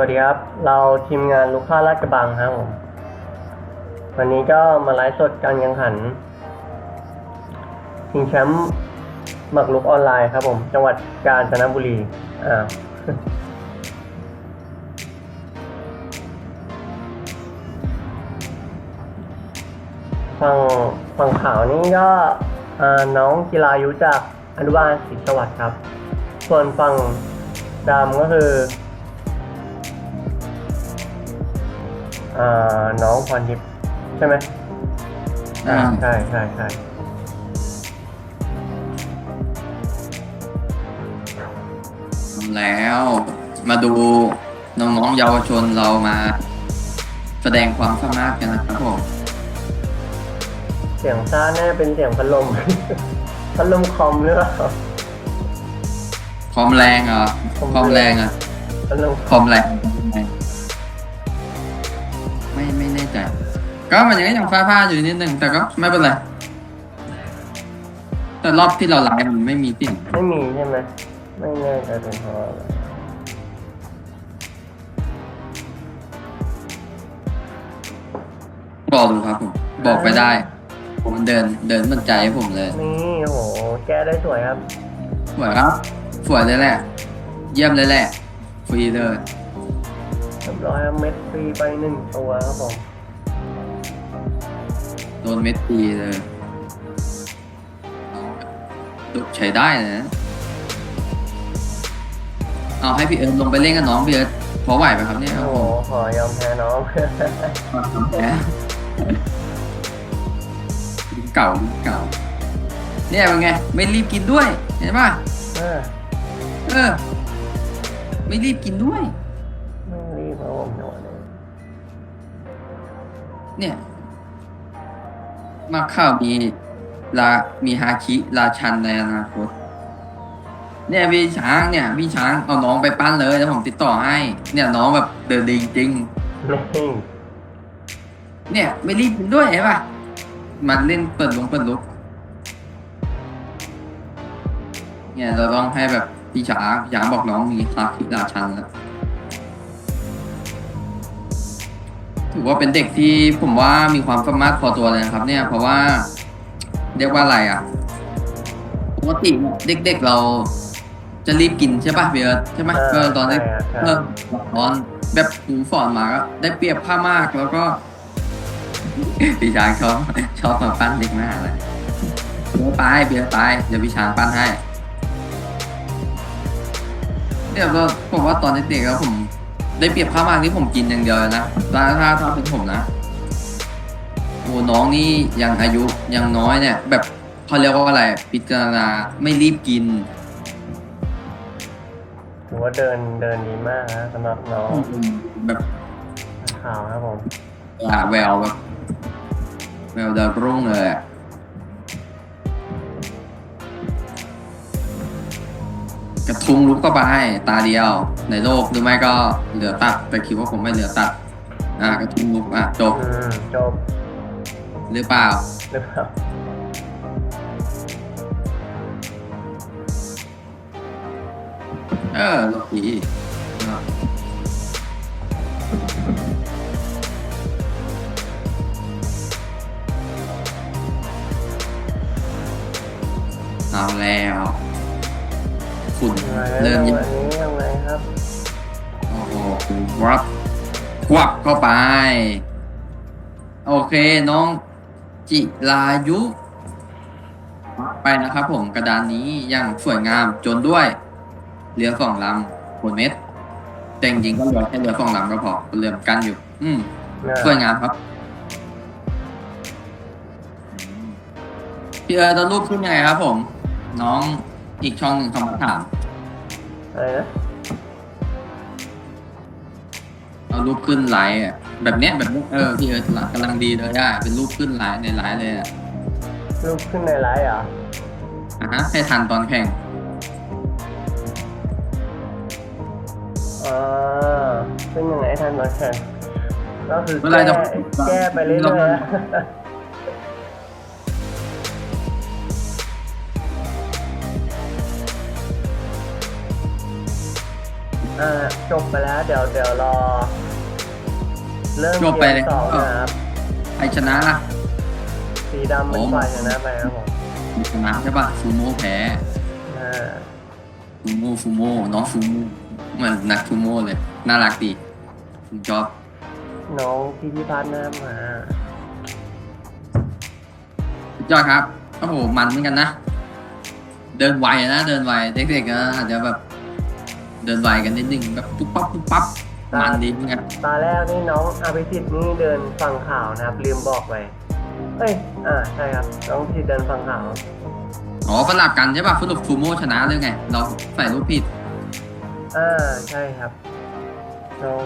วัสดีครับ เราทีมงานลูกค้าลาดกระบังครับผม วันนี้ก็มาไลฟ์สดการแข่งขันชิงแชมป์หมักลุกออนไลน์ครับผม จังหวัดกาญจนบุรี อ่าฝั่งฝั่งขาวนี่ก็น้องกีฬายุจากอนุบาลศรีสวัสดิ์ครับ ส่วนฝั่งดำก็คือ น้องพรทิพย์ใช่ไหมอ่าใช่ใช่ใช่ทำแล้วมาดูน้องๆเยาวชนเรามา แสดงความสามารถกันนะครับผมเสียงซ่าแน่าเป็นเสียงพัดลม พัดลมคอมหรือเปล่าความแรงอะความแรงอะพัดลมความแรง ใจ ก็มันยังยังฟ้าผ้าๆอยู่นิดนึงแต่ก็ไม่เป็นไร แต่รอบที่เราไลฟ์มันไม่มีเสียงไม่มีใช่ไหมไม่แน่ใจเป็นเพราะอะไรบอกดูครับผมบอกไปได้ ผมเดินเดินมันใจให้ผมเลยนี่โอ้โหแก้ได้สวยครับ สวยครับสวยเลยแหละ เยี่ยมเลยแหละฟรีเลยเรียบร้อยครับเม็ดฟรีไปหนึ่งตัวครับผมโดนเม็ดตีเลยดุใช้ได้นะเอาให้พี่เอิร์ธลงไปเล่นกับน้องพี่เอิร์ธพอไหวไหมครับเนี่ยโอ้โหขอยอมแพ้น้องแหมรุ่นเก่ารุ่นเก่า เนี่ยเป็นไง ไม่รีบกินด้วย เห็นป่ะเออเออ ไม่รีบกินด้วย ไม่รีบครับผมหนวดเลยเนี่ย มาข้าวมีลามีฮาคิราชันในอนาคต เนี่ยพี่ช้างเนี่ยพี่ช้างเอาน้องไปปั้นเลยแล้วผมติดต่อให้ เนี่ยน้องแบบเดินดีจริง เนี่ยไม่รีบด้วยเห็นป่ะมันเล่นเปิดลงเปิดลุกเนี่ยเราต้องให้แบบพี่ช้างพี่ช้างบอกน้องมีฮาคิราชันแล้ว ถือว่าเป็นเด็กที่ผมว่ามีความสามารถพอตัวเลยนะครับ เนี่ยเพราะว่าเรียกว่าอะไรอะปกติเนี่ยเด็กๆเราจะรีบกินใช่ป่ะเบียร์ใช่ไหมเออตอนนี้ใช่ครับใช่เออตอนแบบครูสอนมาก็ได้เปรียบข้ามากแล้วก็พี่ช้างชอบชอบมาปั้นเด็กมากเลยเบียร์ไปเบียร์ไปเดี๋ยวพี่ช้างปั้นให้เนี่ยก็ผมว่าตอนเด็กๆแล้วผม ได้เปรียบข้าวมากที่ผมกินอย่างเดียวเลยนะถ้าถ้าถ้าเป็นผมนะโอ้น้องนี่ยังอายุยังน้อยเนี่ย แบบเขาเรียกว่าอะไรพิจารณาไม่รีบกินถือว่าเดินเดินดีมากนะสำหรับน้องแบบขาวครับผมอ่าแววแบบแววดาวรุ่งเลยอะ กระทุงลุกก็ไปตาเดียวในโลกหรือไม่ก็เหลือตัดแต่คิดว่าผมไม่เหลือตัด อ่ากระทุงลุกอะจบอืมจบหรือเปล่า หรือเปล่าเออโลกีเอาแล้ว ฝุ่นยังไงเริ่มวัเยนอะนี้ยังไงครับโอ้โหวับควับเข้าไป โอเคน้องจิรายุไปนะครับผมกระดานนี้อย่างสวยงามจนด้วยเรือสองลำผลเม็ดแต่จริงๆก็เหลือแค่เรือสองลำก็พอเรือกันอยู่ อืมน่าสวยงามครับพี่เออตอนรูปขึ้นยังไงครับผม น้องอีกช่องหนึ่งคำถาม อะไรนะเอารูปขึ้นไลน์อะแบบเนี้ยแบบนี้เออพี่เออกำลังดีเลยอะเป็นรูปขึ้นไลน์ในไลน์เลยอะรูปขึ้นในไลฟ์เหรออะฮะให้ทันตอนแข่งอ่าขึ้นยังไงให้ทันมาแข่งก็คือเมื่อไหร่แก้จะแก้ไปเรื่อยๆนะ อ่าจบไปแล้วเดี๋ยวเดี๋ยวรอ เริ่มจบไปเกเลมยสองนะครับใครชนะล่ะ สีดำเป็นโอ้ฝ่ายชนะไปครับผมชนะใช่ป่ะฟูโม่แพ้อ่าฟูโม่ฟูโม่น้องฟูโม่เหมือนนักฟูโม่เลย น่ารักดีผมชอบน้องพิพิพัฒน์นะครับมาสุดยอดครับโอ้โหมันเหมือนกันนะ เดินไวนะ เดินไวเด็กๆก็อาจจะแบบ เดินไวกันนิดนึงแบบปุ๊บปั๊บปุ๊บปั๊บมันดีเหมือนกันตาแรกนี่น้องอภิสิทธิ์นี่เดินฟังข่าวนะครับลืมบอกไปเอ้ยอ่าใช่ครับน้องอภิสิทธิ์เดินฟังข่าวอ๋อสลับกันใช่ป่ะสรุปฟูโม่ชนะเลยไง เราใส่รูปผิดอ่าใช่ครับน้อง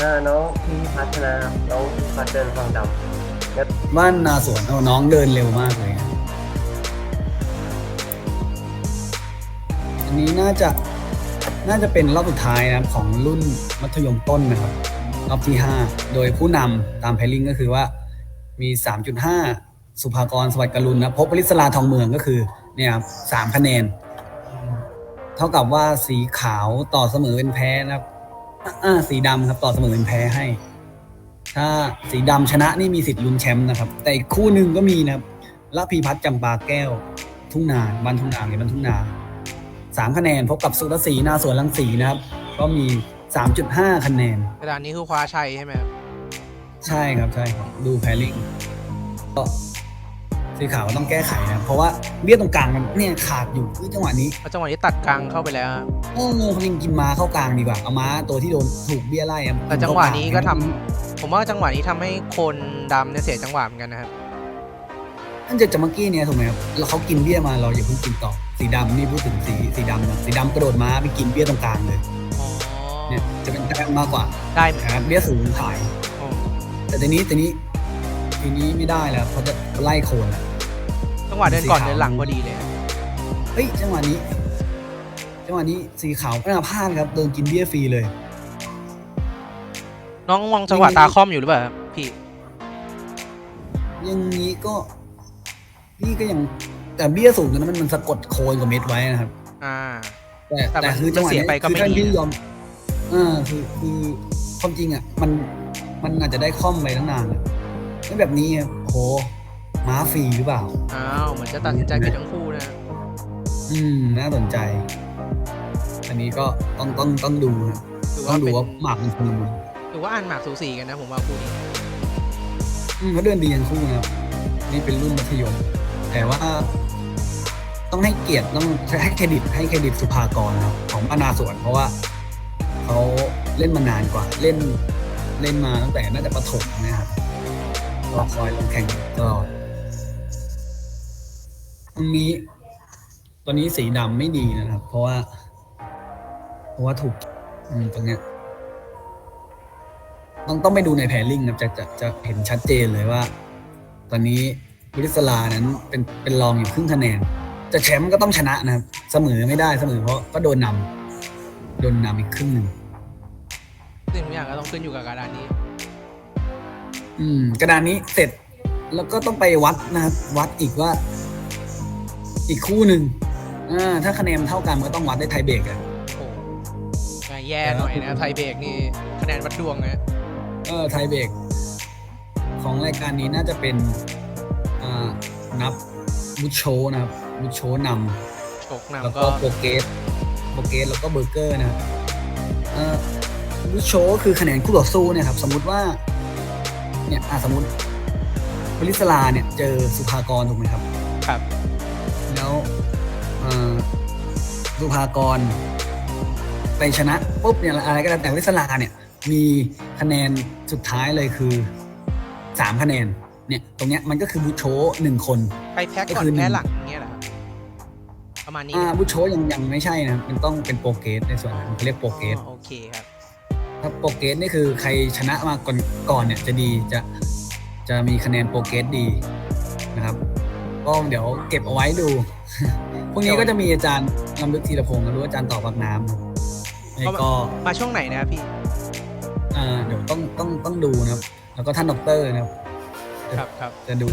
อ่าน้องพิพิพัฒน์ชนะครับน้องพิพิพัฒน์เดินฟังดำบ้านนาสวนเอาน้องเดินเร็วมากเลย อันนี้น่าจะน่าจะเป็นรอบสุดท้ายนะครับของรุ่นมัธยมต้นนะครับรอบที่ 5 โดยผู้นำตามแพลลิงก็คือว่ามี 3.5 สุภากรสวัสดิ์กรุณนะพบปริศลาทองเมืองก็คือเนี่ยครับสามคะแนน เท่ากับว่าสีขาวต่อเสมอเป็นแพ้นะครับสีดำครับต่อเสมอเป็นแพ้ให้ ถ้าสีดำชนะนี่มีสิทธิ์ลุ้นแชมป์นะครับ แต่อีกคู่หนึ่งก็มีนะครับละพีพัฒน์จำปาแก้ว ทุ่งนาบ้านทุ่งนาหรือบ้านทุ่งนา สามคะแนนพบกับสุรศรีนาสวนลังสีนะครับ ก็มี 3.5 คะแนนกระดานนี้คือคว้าชัยใช่ไหมครับใช่ครับใช่ครับดูแพลลิงก็สีขาวก็ต้องแก้ไขนะครับเพราะว่าเบี้ยตรงกลางมันเนี่ยขาดอยู่ที่จังหวะนี้เพราะจังหวะนี้ตัดกลางเข้าไปแล้วครับโอ้โหจริงกินม้าเข้ากลางดีกว่าเอาม้าตัวที่โดนถูกเบี้ยไล่อะแต่จังหวะนี้ก็ทำผมว่าจังหวะนี้ทำให้คนดำเนี่ยเสียจังหวะเหมือนกันนะครับนั่นจะจะเมื่อกี้เนี่ยถูกไหมครับแล้วเขากินเบี้ยมาเราอย่าเพิ่งกินต่อ สีดำนี่พูดถึงสีสีดำนะสีดำกระโดดม้าไปกินเบี้ยตรงกลางเลยอ๋อเนี่ยจะเป็นแต้มมากกว่าได้เหมือนนะคกัรันบเบี้ยสูงถ่าย อ๋อแต่ทีนี้ทีนี้ทีนี้ไม่ได้แล้วเขาจะไล่โคนแล้ว จังหวะเดินก่อนสีขาวเดินหลังพอดีเลยครับเฮ้ยจังหวะนี้จังหวะนี้สีขาวไม่น่าพลาดครับโดนกินเบี้ยฟรีเลย น้องมองจังหวะตาค่อมอยู่หรือเปล่าครับพี่ อยังนี้ก็นี่ก็ยัง แต่เบี้ยสูงตรงนั้นมันมันสะกดโคนกับเม็ดไว้นะครับ อ่า แต่แต่มันแต่คือจังหวะเสียนี้ไปก็คือไม่ท่านดี ที่ยอมเออคือคือความจริงอะ มันมันอาจจะได้ค่อมไปตั้งนานแล้วแล้วแบบนี้ครับโหม้าฟรีหรือเปล่า อ้าวเหมือนจะตัดสินใจผิดทั้งคู่นะ อืม น่าสนใจ อันนี้ก็ต้องต้องต้องดูนะถือต้อว่างดูเป็นว่าหมากมันคือถือว่าอ่านหมากสูสีกันนะผมว่าคู่นี้ อืมเขาเดินดีทั้งคู่นะครับนี่เป็นรุ่นมัธยม แต่ว่า ต้องให้เกียรติต้องให้เครดิตให้เครดิตสุภากรครับของอาณาสวนเพราะว่าเขาเล่นมานานกว่าเล่นเล่นมาตั้งแต่น่าจะประถมนะครับก็คอยลงแข่งตลอดตรงนี้ ตอนนี้สีดำไม่ดีนะครับ เพราะว่า เพราะว่าถูกตรงเนี้ยต้องต้องไปดูในแพลลิงนะจะจะจะเห็นชัดเจนเลยว่า ตอนนี้ ริสลานั้นเป็นเป็นรองอยู่ครึ่งคะแนน จะแชมป์ก็ต้องชนะนะครับเสมอไม่ได้เสมอเพราะก็โดนนำโดนนำอีกครึ่งหนึ่งสิ่งทุกอย่างก็ต้องขึ้นอยู่กับกระดานนี้ อืม กระดานนี้เสร็จแล้วก็ต้องไปวัดนะครับวัดอีกว่า อีกคู่หนึ่งอ่าถ้าคะแนนเท่ากันมันก็ต้องวัดได้ไทยเบรกอะ โอ้โหแย่หน่อยนะไทยเบรกนี่คะแนนวัดดวงนะ เออไทยเบรกของรายการนี้น่าจะเป็นอ่า นับบุชโชนะครับบุชโชนำโชคแล้วนำก็ก็โปรเกสโปรเกสแล้วก็เบอร์เกอร์นะครับเอ่อลูกโชว์คือคะแนนคู่ต่อสู้เนี่ยครับสมมุติว่าเนี่ยอะสมมติบริสลาเนี่ยเจอสุภากรถูกไหมครับ ครับแล้วเอ่อสุภากร ไปชนะปุ๊บเนี่ยอะไรก็แล้วแต่บริสลาเนี่ย มีคะแนนสุดท้ายเลยคือสามคะแนน เนี่ยตรงเนี้ยมันก็คือบูโชหนึ่งคนใครแพ้ก่อนก็คือหนึ่งแพ้หลังอย่างเงี้ยเหรอครับประมาณนี้อ่านะบูโชยังยังไม่ใช่นะครับมันต้องเป็นโปรเกสในส่วนนั้นเขาเรียกโปรเกสอ๋อโอเคครับถ้าโปรเกสนี่คือใครชนะมาก่อนก่อนเนี่ยจะดีจะจะมีคะแนนโปรเกสดีนะครับก็เดี๋ยวเก็บเอาไว้ดูพรุ่งนี้ก็จะมีอาจารย์ลำลึกธีรพงศ์หรือว่าอาจารย์ต่อปากน้ำนี่ก็มาช่วงไหนนะครับพี่อ่าเดี๋ยวต้องต้องต้องดูนะครับ แล้วก็ท่านดอกเตอร์นะครับ ครับครับจะดู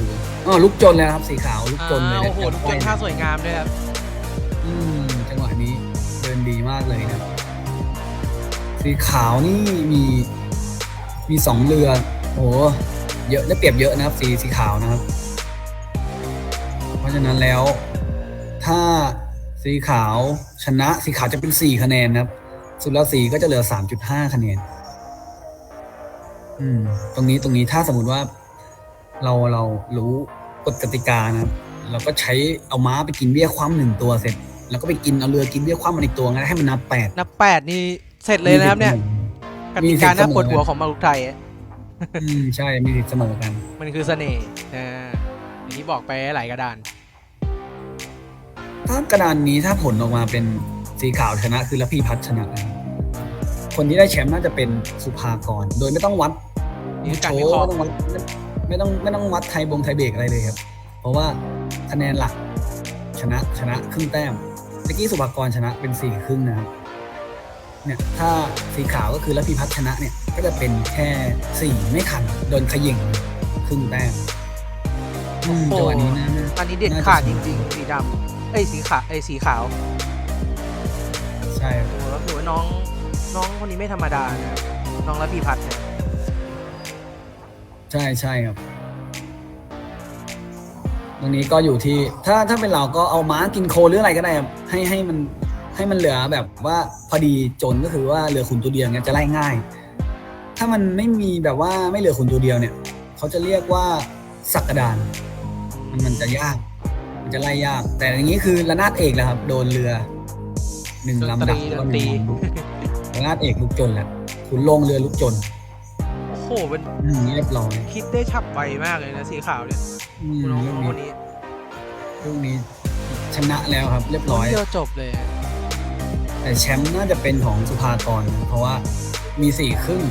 อ๋อลุกจนแล้วครับสีขาวลุกจนเลยอ่าโอ้โหนะลูกจนท่าสวยงามด้วยครับอืมจังหวะนี้เดินากเลยนะสีขาวนี่มีมีสองเรือโอ้โหเยอะได้เปรียบเยอะนะครับ สีสีขาวนะครับ เพราะฉะนั้นแล้ว ถ้าสีขาวชนะสีขาวจะเป็นสี่คะแนนนะครับ สุรสีก็จะเหลือสามจุดห้าคะแนน อืม ตรงนี้ตรงนี้ถ้าสมมติว่า เราเรารู้กฎกติกานะครับเราก็ใช้เอาม้าไปกินเบี้ยคว่ำหนึ่งตัวเสร็จ แล้วก็ไปกินเอาเรือกินเบี้ยคว่ำมันอีกตัวงั้นให้มันนับแปดนับแปดนี่เสร็จเลยนะครับเนี่ยกมีติสิทธิ์กาหน้าเสมอปวดหัวของมารุกไทยอะอืมใช่มีสิทธิ์เสมอกัน มันคือเสน่ห์อ่าอย่างที่บอกไปหลายกระดาน ถ้ากระดานนี้ถ้าผลออกมาเป็นสีขาวชนะคือระพีพัฒน์ชนะนะครับคนที่ได้แชมป์น่าจะเป็นสุภากร โดยไม่ต้องวัดนี่คือการโชวิว์เคราะห์ ไม่ต้องวัด ไม่ต้องไม่ต้องวัดไทยบงไทยเบรกอะไรเลยครับ เพราะว่าคะแนนหลักชนะชนะครึ่งแต้มเมื่อกี้สุภากรชนะเป็นสี่ครึ่งนะครับเนี่ยถ้าสีขาวก็คือระพีพัฒน์ชนะเนี่ยก็จะเป็นแค่สี่ไม่ทันโดนขย่งครึ่งแต้มอืมโอ้จังหวะนี้นะอันนี้เด็ดขาดจริงๆ สีดำเอ้ยสีขาวเอ้ยสีขาว ใช่โอ้แล้วถือว่าน้องน้องคนนี้ไม่ธรรมดานะน้องระพีพัฒน์เนี่ย ใช่ใช่ครับ ตรงนี้ก็อยู่ที่ ถ้าถ้าเป็นเราก็เอาม้ากินโคหรืออะไรก็ได้ครับให้ให้มันให้มันเหลือแบบว่าพอดีจนก็คือว่าเหลือขุนตัวเดียวเงี้ยจะไล่ง่าย ถ้ามันไม่มีแบบว่าไม่เหลือขุนตัวเดียวเนี่ยเขาจะเรียกว่าสักกระดาน มันมันจะยาก มันจะไล่ยาก แต่อย่างนี้คือระนาดเอกแล้วครับ โดนเรือหนึ่งดนลำตดัรีบดก็นหตรีนึ่งลำดับระนาดเอกลุกจนแล้วขุนลงเรือลุกจนโอ้โหเป็นอืมเรียบร้อยคิดได้ฉับไวมากเลยนะสีขาวเนี่ยอืมน้องเรื่องคนนี้นี้เรื่องนี้ชนะแล้วครับ เรียบน้ร้องอยเดียวจบเลยแต่แชมป์น่าจะเป็นของสุภากรนะเพราะว่ามีสี่ครึ่ง